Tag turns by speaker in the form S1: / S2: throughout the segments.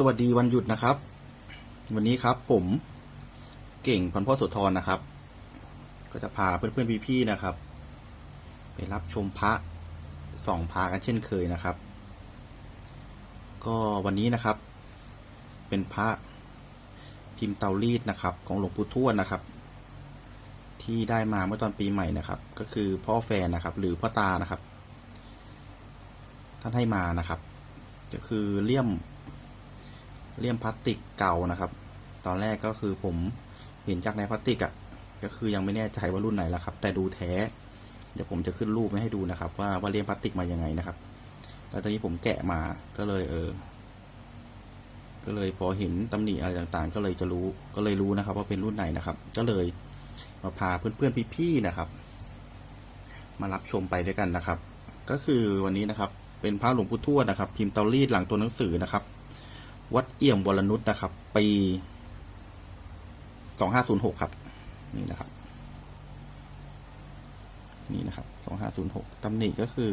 S1: สวัสดีวันหยุดนะครับ วันนี้ครับผมเก่งพันพ่อโสธรนะครับ ก็จะพาเพื่อนๆพี่ๆนะครับ ไปรับชมพระสองพากันเช่นเคยนะครับ ก็วันนี้นะครับ เป็นพระพิมพ์เตารีดนะครับ ของหลวงปู่ทวดนะครับ ที่ได้มาเมื่อตอนปีใหม่นะครับ ก็คือพ่อแฟนนะครับ หรือพ่อตานะครับ ท่านให้มานะครับ ก็คือเลี่ยม เลี่ยมพลาสติกเก่านะครับ ตอนแรกก็คือผมเห็นจากในพลาสติกอะ่ะก็คือยังไม่แน่ใจว่ารุ่นไหนแล้วครับ แต่ดูแท้ เดี๋ยวผมจะขึ้นรูปไว้ให้ดูนะครับ ว่าว่าเลี่ยมพลาสติกมายังไงนะครับ แล้วตอนนี้ผมแกะมาก็เลยเออ ก็เลยพอเห็นตำหนิอะไรต่างๆ ก็เลยจะรู้ก็เลยรู้นะครับ ว่าเป็นรุ่นไหนนะครับ ก็เลยมาพาเพื่อนๆพี่ๆนะครับ มารับชมไปด้วยกันนะครับ ก็คือวันนี้นะครับ เป็นพระหลวงปู่ทวดนะครับ พิมพ์เตารีดหลังตัวหนังสือนะครับ วัดเอี่ยมวรนุชนะครับ ปีสองห้าศูนย์หกครับ นี่นะครับ นี่นะครับสองห้าศูนย์หกตำหนิก็คือ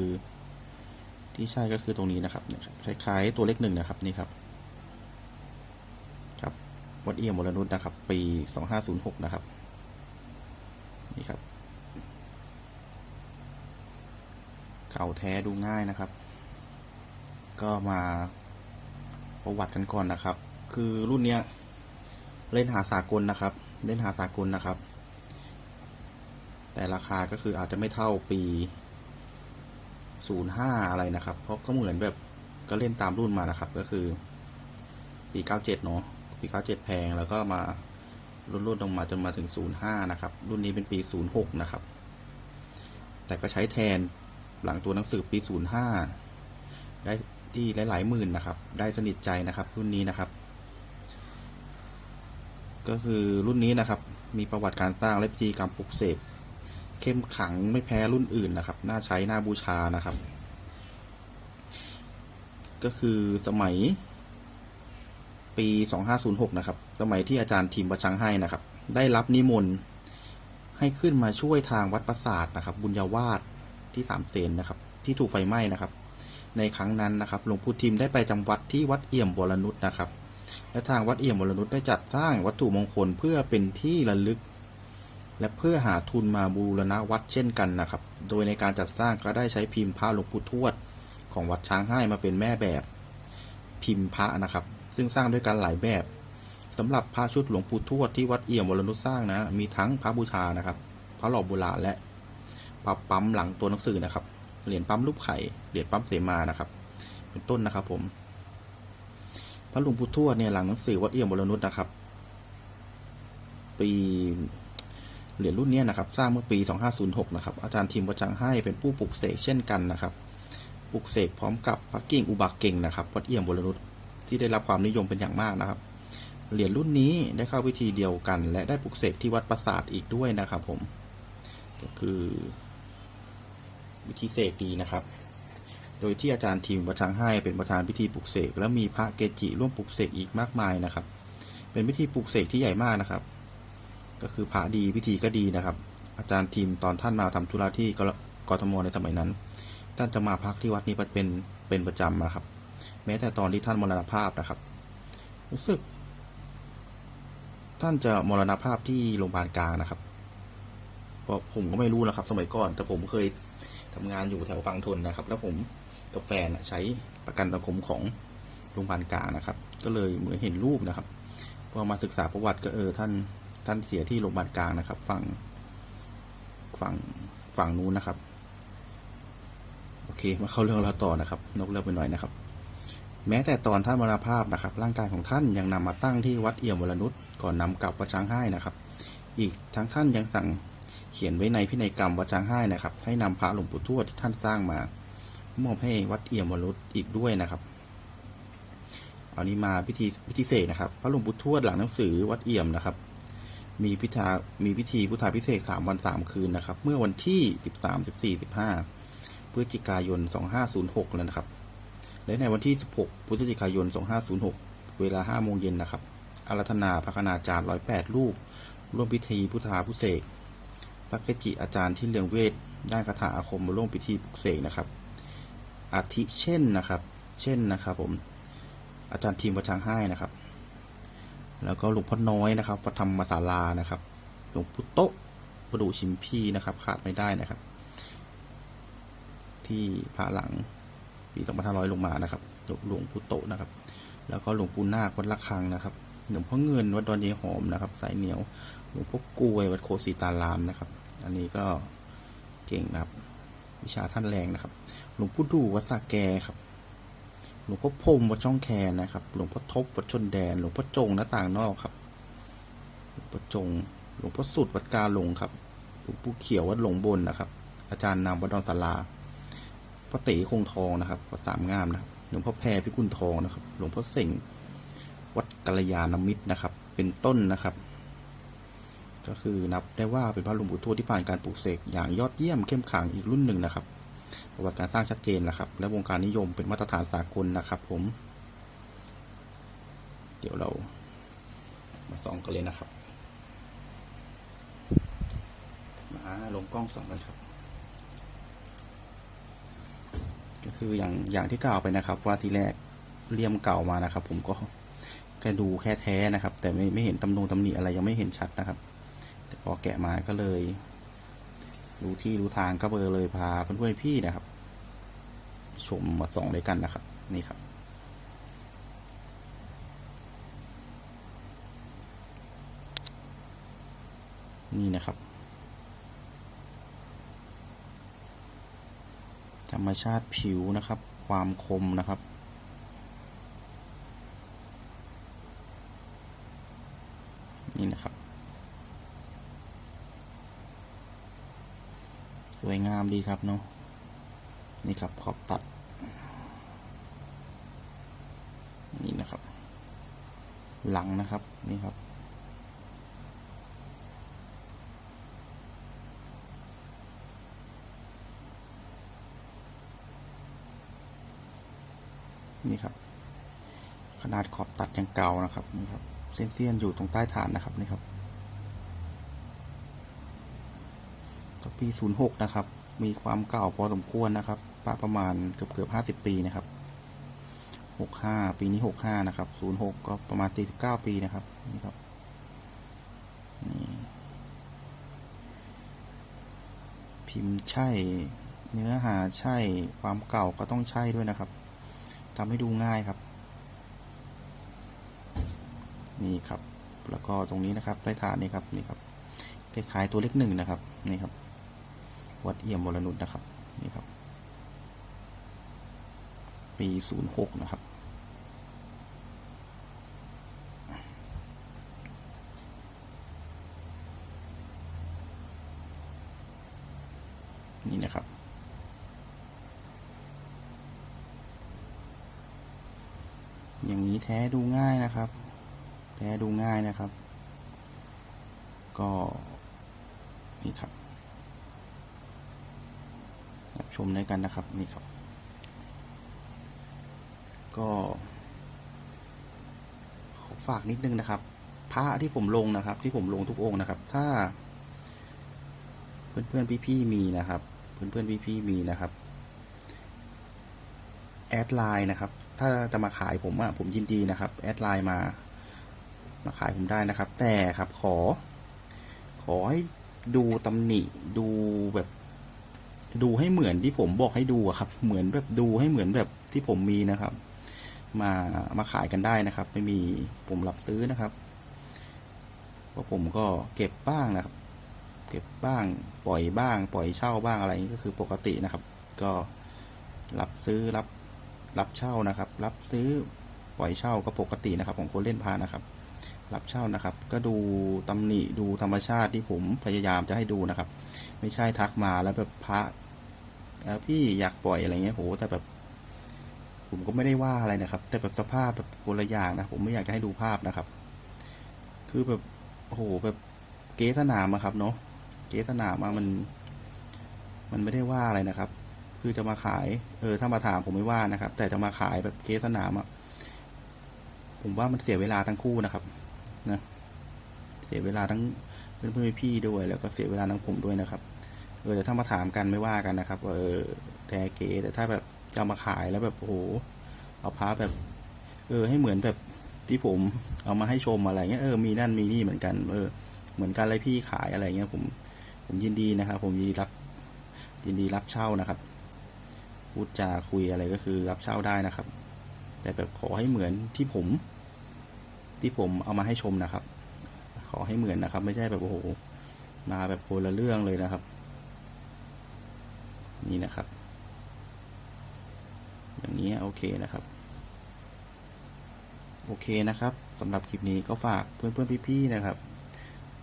S1: ที่ใช่ก็คือตรงนี้นะครับเนี่ยคล้าย ๆ ตัวเลขหนึ่งนะครับนี่ครับ ครับ วัดเอี่ยมวรนุชนะครับ ปีสองห้าศูนย์หกนะครับ นี่ครับเก่าแท้ดูง่ายนะครับ ก็มา ประวัติกันก่อนนะครับ คือรุ่นเนี้ยเล่นหาสากลนะครับ เล่นหาสากลนะครับ แต่ราคาก็คืออาจจะไม่เท่าปี 05 อะไรนะครับ เพราะก็เหมือนแบบก็เล่นตามรุ่นมานะครับ ก็คือ ปี 97 เนาะปี 97 แพงแล้วก็มารุ่นๆลงมาจนมาถึง 05 นะครับ รุ่นนี้เป็นปี 06 นะครับ แต่ก็ใช้แทนหลังตัวหนังสือปี 05 ได้ ที่หลายๆหมื่นนะครับ ได้สนิทใจนะครับ รุ่นนี้นะครับ ก็คือรุ่นนี้นะครับ มีประวัติการสร้างและพิธีกรรมปลุกเสกเข้มขังไม่แพ้รุ่นอื่นนะครับ น่าใช้น่าบูชานะครับ ก็คือสมัยปี 2506 นะครับ สมัยที่อาจารย์ทีมประชังให้นะครับ ได้รับนิมนต์ให้ขึ้นมาช่วยทางวัดประสาทนะครับ บุญญาวาสที่สามเสนนะครับ ที่ถูกไฟไหม้นะครับ ในครั้งนั้นนะครับหลวงปู่ทิมได้ไปจำวัดที่วัดเอี่ยมวรนุชนะครับ และทางวัดเอี่ยมวรนุชได้จัดสร้างวัตถุมงคลเพื่อเป็นที่ระลึก และเพื่อหาทุนมาบูรณะวัดเช่นกันนะครับ โดยในการจัดสร้างก็ได้ใช้พิมพ์พระหลวงปู่ทวด ของวัดช้างให้มาเป็นแม่แบบพิมพ์พระนะครับ ซึ่งสร้างด้วยกันหลายแบบสำหรับพระชุดหลวงปู่ทวดที่วัดเอี่ยมวรนุชสร้างนะ มีทั้งพระบูชานะครับ พระหล่อโบราณและพระปั๊มหลังตัวหนังสือนะครับ เหรียญปั๊มรูปไข่ เหรียญปั๊มเสมานะครับ เป็นต้นนะครับ ผม พระหลวงปู่ทวดเนี่ยหลังหนังสือวัดเอี่ยมวรนุชนะครับ ปีเหรียญรุ่นนี้นะครับ สร้างเมื่อปี 2506 นะครับ อาจารย์ทีมวัจังให้เป็นผู้ปลุกเสกเช่นกันนะครับปลุกเสกพร้อมกับพระกิ่งอุบากเก่งนะครับวัดเอี่ยมวรนุชที่ได้รับความนิยมเป็นอย่างมากนะครับ เหรียญรุ่นนี้ได้เข้าพิธีเดียวกัน และได้ปลุกเสกที่วัดปราสาทอีกด้วยนะครับ ผมก็คือ วิธีเสกดีนะครับ โดยที่อาจารย์ทีมวัดช้างให้เป็นประธานพิธีปลุกเสกแล้วมีพระเกจิร่วมปลุกเสกอีกมากมายนะครับ เป็นพิธีปลุกเสกที่ใหญ่มากนะครับ ก็คือพระดีพิธีก็ดีนะครับ อาจารย์ทีมตอนท่านมาทำธุระที่กกทมในสมัยนั้น ท่านจะมาพักที่วัดนี้เป็นเป็นประจำนะครับ แม้แต่ตอนที่ท่านมรณภาพนะครับ รู้สึก ท่านจะมรณภาพที่โรงพยาบาลกลางนะครับเพราะผมก็ไม่รู้นะครับ สมัยก่อน แต่ผมเคย ทำงานอยู่แถวฝั่งทนนะครับ แล้วผมกับแฟนใช้ประกันสังคมของโรงพยาบาลกลางนะครับ ก็เลยเหมือนเห็นรูปนะครับพอมาศึกษาประวัติก็เออท่านท่านเสียที่โรงพยาบาลกลางนะครับ ฝั่งฝั่งฝั่งนู้นนะครับ โอเค มาเข้าเรื่องเราต่อนะครับ นกเลิกไปหน่อยนะครับ แม้แต่ตอนท่านมรณภาพนะครับ ร่างกายของท่านยังนำมาตั้งที่วัดเอี่ยมวรนุชก่อนนำกลับวัดช้างให้นะครับ อีกทั้งท่านยังสั่ง เขียนไว้ในพินัยกรรมวัดช้างให้นะครับ ให้นำพระหลวงปู่ทวดที่ท่านสร้างมามอบให้วัดเอี่ยมวรนุชอีกด้วยนะครับเอานี้มาพิธีพิธีเสกนะครับ พระหลวงปู่ทวดหลังหนังสือวัดเอี่ยมนะครับ มีพิธามีพิธีพุทธาพิเศษสามวันสามคืนนะครับ เมื่อวันที่สิบสามสิบสี่สิบห้าพฤศจิกายนสองห้าศูนย์หกแล้วนะครับ และในวันที่สิบหกพฤศจิกายนสองห้าศูนย์หกเวลาห้าโมงเย็นนะครับอารัธนาพระคณาจารย์ร้อยแปดรูปร่วมพิธีพุทธาพุเศษก พระเกจิอาจารย์ที่เรืองเวทด้านคาถาอาคมมาร่วมพิธีปลุกเสกนะครับ อาทิเช่นนะครับ เช่นนะครับผม อาจารย์ทีมวัดช้างให้นะครับ แล้วก็หลวงพ่อน้อยนะครับวัดธรรมศาลานะครับ หลวงปู่โตะประดูชิมพีนะครับขาดไม่ได้นะครับ ที่พระหลังปี2500 ลงมานะครับ หลวงปู่โตะนะครับ แล้วก็หลวงปู่นาควัดละคังนะครับหลวงพ่อเงินวัดดอนเยหอมนะครับ สายเหนียว หลวงพ่อกล้วยวัดโคสีตารามนะครับ อันนี้ก็เก่งนะครับ วิชาท่านแรงนะครับ หลวงปู่ดูวัดสาแกครับ หลวงพ่อพรหมวัดช่องแคนะครับ หลวงพ่อทบวัดชนแดน หลวงพ่อจงหน้าต่างนอกครับ หลวงพ่อจง หลวงพ่อสุดวัดกาหลงครับ หลวงปู่เขียววัดหลงบนนะครับ อาจารย์นำวัดดอนศาลาพ่อเต๋คงทองนะครับวัดสามงามนะครับ หลวงพ่อแพรพิกุลทองนะครับ หลวงพ่อเสงวัดกัลยาณมิตรนะครับ เป็นต้นนะครับ ก็คือนับได้ว่าเป็นพระหลวงปู่ทวดที่ผ่านการปลูกเสกอย่างยอดเยี่ยมเข้มขังอีกรุ่นหนึ่งนะครับ ประวัติการสร้างชัดเจนนะครับ และวงการนิยมเป็นมาตรฐานสากลนะครับ ผม เดี๋ยวเรามาส่องกันเลยนะครับ มาลงกล้องส่องกันครับ ก็คืออย่างอย่างที่กล่าวไปนะครับ ว่าทีแรกเลี่ยมเก่ามานะครับ ผมก็แค่ดูแค่แท้นะครับ แต่ไม่ไม่เห็นตำนงตำหนิอะไรยังไม่เห็นชัดนะครับ พอแกะมาก็เลย รู้ที่รู้ทางก็เบอร์เลยพาเพื่อนๆพี่นะครับ ชมมาส่องด้วยกันนะครับ นี่ครับนี่นะครับ ธรรมชาติผิวนะครับ ความคมนะครับ นี่นะครับ วยงามดีครับเนาะนี่ครับขอบตัด นี่นะครับ หลังนะครับนี่ครับ นี่ครับ ขนาดขอบตัดยังเก่านะครับนี่ครับ เส้นเสี้ยนอยู่ตรงใต้ฐานนะครับนี่ครับ ปี06นะครับ มีความเก่าพอสมควรนะครับปะประมาณเกือบเกือบ50ปีนะครับ65ปีนี้65นะครับ06ก็ประมาณ49ปีนะครับนี่ครับนี่พิมพ์ใช่ เนื้อหาใช่ ความเก่าก็ต้องใช่ด้วยนะครับทำให้ดูง่ายครับ นี่ครับ แล้วก็ตรงนี้นะครับใต้ฐานนี่ครับนี่ครับคล้ายๆตัวเลขหนึ่งนะครับนี่ครับ วัดเอี่ยมวรนุชนะครับนี่ครับ ปีศูนย์หกนะครับ นี่นะครับอย่างนี้แท้ดูง่ายนะครับ แท้ดูง่ายนะครับ ก็นี่ครับรับ ชมด้วยกันนะครับนี่ครับ ก็ขอฝากนิดนึงนะครับ พระที่ผมลงนะครับ ที่ผมลงทุกองค์นะครับ ถ้า เพื่อนๆพี่ๆมีนะครับ เพื่อนๆพี่ๆมีนะครับแอดไลน์นะครับ ถ้าจะมาขายผมอะผมยินดีนะครับแอดไลน์มา มาขายผมได้นะครับ แต่ครับขอ ขอให้ดูตำหนิดูแบบ ดูให้เหมือนที่ผมบอกให้ดูครับ เหมือนแบบดูให้เหมือนแบบที่ผมมีนะครับ มามาขายกันได้นะครับ ไม่มีผมรับซื้อนะครับเพราะผมก็เก็บบ้างนะครับ เก็บบ้าง ปล่อยบ้าง ปล่อยเช่าบ้างอะไรอย่างนี้ก็คือปกตินะครับ ก็รับซื้อรับรับเช่านะครับ รับซื้อปล่อยเช่าก็ปกตินะครับ ของคนเล่นพานะครับ รับเช่านะครับ ก็ดูตำหนิดูธรรมชาติที่ผมพยายามจะให้ดูนะครับ ไม่ใช่ทักมาแล้วแบบพระ พี่อยากปล่อยอะไรเงี้ยโหแต่แบบ ผมก็ไม่ได้ว่าอะไรนะครับ แต่แบบสภาพแบบคนละอย่างนะผมไม่อยากจะให้ดูภาพนะครับ คือแบบโหแบบเกสนามอะครับเนาะเกสนามอะมัน มันไม่ได้ว่าอะไรนะครับ คือจะมาขาย เออ ถ้ามาถามผมไม่ว่านะครับ แต่จะมาขายแบบเกสสนามอะผมว่ามันเสียเวลาทั้งคู่นะครับนะเสียเวลาทั้งเพื่อนเพื่อนพี่ๆด้วย แล้วก็เสียเวลาทั้งผมด้วยนะครับ เออแต่ถ้ามาถามกันไม่ว่ากันนะครับว่าเออแท้เก๋แต่ถ้าแบบจะมาขายแล้วแบบโอ้โหเอาพระแบบเอออ ให้เหมือนแบบที่ผมเอามาให้ชมอะไรเงี้ยเออมีนั่นมีนี่เหมือนกัน เออ เหมือนกันเลยพี่ขายอะไรเงี้ยผมผมยินดีนะครับ ผมยินดีรับยินดีรับเช่านะครับพูดจาคุยอะไรก็คือรับเช่าได้นะครับ แต่แบบขอให้เหมือนที่ผม ที่ผมเอามาให้ชมนะครับ ขอให้เหมือนนะครับ ไม่ใช่แบบโอ้โหมาแบบคนละเรื่องเลยนะครับ นี้นะครับ อย่างนี้โอเคนะครับ โอเคนะครับสำหรับคลิปนี้ก็ฝากเพื่อนๆพี่ๆนะครับ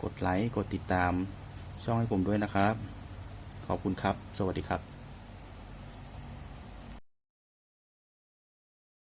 S1: กดไลค์กดติดตามช่องให้ผมด้วยนะครับ ขอบคุณครับ สวัสดีครับ